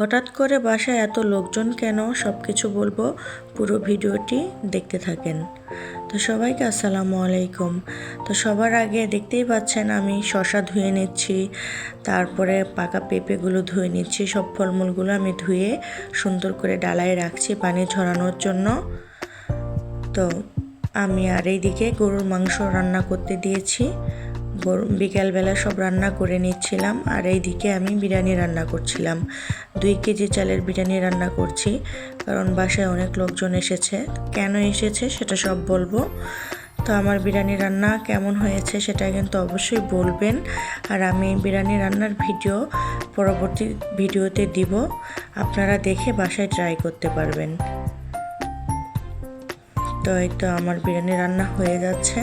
হঠাৎ করে বাসায় এত লোকজন কেন? সব কিছু বলব। পুরো ভিডিওটি দেখতে থাকেন। তো সবাইকে আসসালামু আলাইকুম। তো সবার আগে দেখতেই পাচ্ছেন আমি শশা ধুয়ে নিচ্ছি, তারপরে পাকা পেঁপেগুলো ধুয়ে নিচ্ছি, সব ফলমূলগুলো আমি ধুয়ে সুন্দর করে ডালায় রাখছি পানি ঝরানোর জন্য। তো আমি আর এইদিকে গরুর মাংস রান্না করতে দিয়েছি। বিকালবেলা সব রান্না করে নিচ্ছিলাম, আর এইদিকে আমি বিরিয়ানি রান্না করছিলাম। দুই কেজি চালের বিরিয়ানি রান্না করছি, কারণ বাসায় অনেক লোকজন এসেছে। কেন এসেছে সেটা সব বলব। তো আমার বিরিয়ানি রান্না কেমন হয়েছে সেটা কিন্তু অবশ্যই বলবেন, আর আমি বিরিয়ানি রান্নার ভিডিও পরবর্তী ভিডিওতে দিব। আপনারা দেখে বাসায় ট্রাই করতে পারবেন। তো এই তো আমার বিরিয়ানি রান্না হয়ে যাচ্ছে।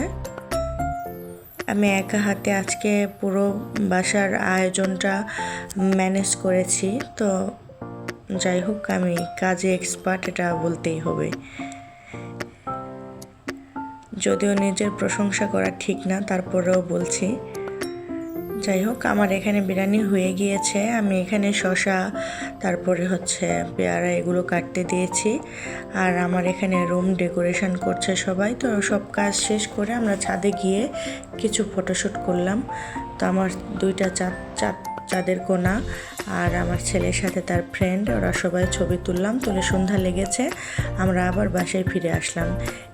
আমি একা হাতে আজকে পুরো বাসার আয়োজনটা ম্যানেজ করেছি। তো যাই হোক, আমি কাজে এক্সপার্ট এটা বলতেই হবে। যদিও নিজের প্রশংসা করা ঠিক না, তারপরেও বলছি যাই হোক, আমার এখানে বিরিয়ানি হয়ে গিয়েছে। আমি এখানে শশা তারপরে হচ্ছে পেয়ারা এগুলো কাটতে দিয়েছি। আর আমার এখানে রুম ডেকোরেশন করছে সবাই। তো সব কাজ শেষ করে আমরা ছাদে গিয়ে কিছু ফটোশ্যুট করলাম। তো আমার দুইটা চাঁদ চাঁদ চাঁদের কোনা। আর আমার ছেলের সাথে তার ফ্রেন্ড ওরা সবাই ছবি তুললাম, তুলে সন্ধ্যা লেগেছে। আমরা আবার বাসায় ফিরে আসলাম।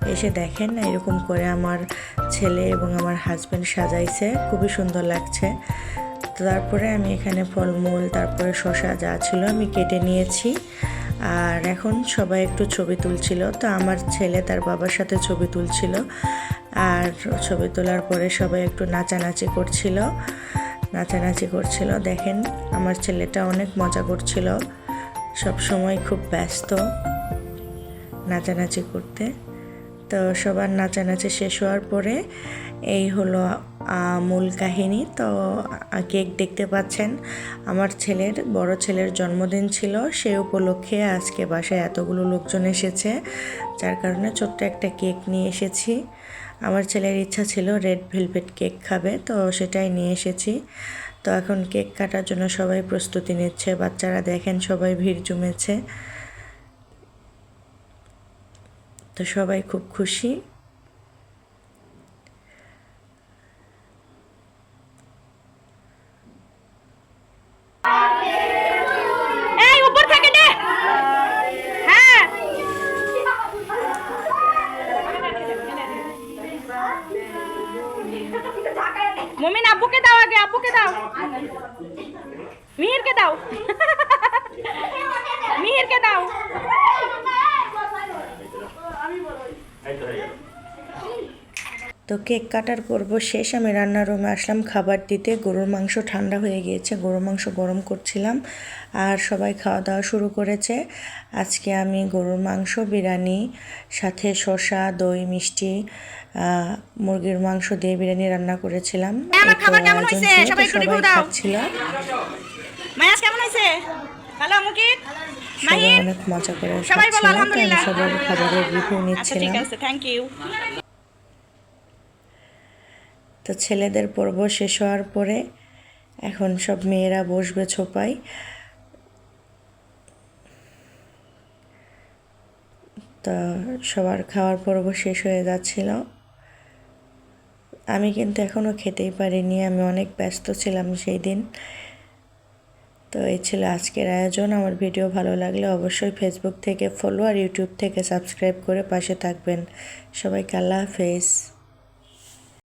এসে দেখেন না, এরকম করে আমার ছেলে এবং আমার হাজব্যান্ড সাজাইছে। খুবই সুন্দর লাগছে। তারপরে আমি এখানে ফলমূল, তারপরে শশা যা ছিল আমি কেটে নিয়েছি। আর এখন সবাই একটু ছবি তুলছিল। তো আমার ছেলে তার বাবার সাথে ছবি তুলছিল। আর ছবি তোলার পরে সবাই একটু নাচানাচি করছিল। নাচানাচি করছিল। দেখেন, আমার ছেলেটা অনেক মজা করছিল। সব সময় খুব ব্যস্ত নাচানাচি করতে। তো সবার নাচানাচি শেষ হওয়ার পরে এই হলো মূল কাহিনী। তো কেক দেখতে পাচ্ছেন। আমার ছেলের, বড় ছেলের জন্মদিন ছিল। সে উপলক্ষে আজকে বাসায় এতগুলো লোকজন এসেছে, যার কারণে ছোট্ট একটা কেক নিয়ে এসেছি। আমার ছেলের ইচ্ছা ছিল রেড ভেলভেট কেক খাবে, তো সেটাই নিয়ে এসেছি। তো এখন কেক কাটার জন্য সবাই প্রস্তুতি নিচ্ছে, বাচ্চারা দেখেন সবাই ভিড় জমেছে। তো সবাই খুব খুশি। মমিন আব্বুকে দাও আগে আব্বুকে দাও মিহিরকে দাও মিহিরকে দাও তো কেক কাটার পর্ব শেষ। আমি রান্নার রুমে আসলাম খাবার দিতে। গরুর মাংস ঠান্ডা হয়ে গিয়েছে গরুর মাংস গরম করছিলাম আর সবাই খাওয়া দাওয়া শুরু করেছে। আজকে আমি গরুর মাংস বিরিয়ানি সাথে শসা দই মিষ্টি মুরগির মাংস দিয়ে বিরিয়ানি রান্না করেছিলাম। হ্যাঁ, সবাই সবাই খাচ্ছিল। মুকিত? অনেক মজা করে সবাই খাবারের রিভিউ আচ্ছা ঠিক নিচ্ছিলাম। আছে থ্যাংক ইউ তো ছেলেদের পর্ব শেষ হওয়ার পরে এখন সব মেয়েরা বসবে ছোপাই তো সবার খাওয়ার পর্ব শেষ হয়ে যাচ্ছিল। আমি কিন্তু এখনও খেতেই পারিনি, আমি অনেক ব্যস্ত ছিলাম সেই দিন। তো এই ছিল আজকের আয়োজন, আমার ভিডিও ভালো লাগলে অবশ্যই ফেসবুক থেকে ফলো আর ইউটিউব থেকে সাবস্ক্রাইব করে পাশে থাকবেন। সবাইকে আল্লাহ হাফেজ।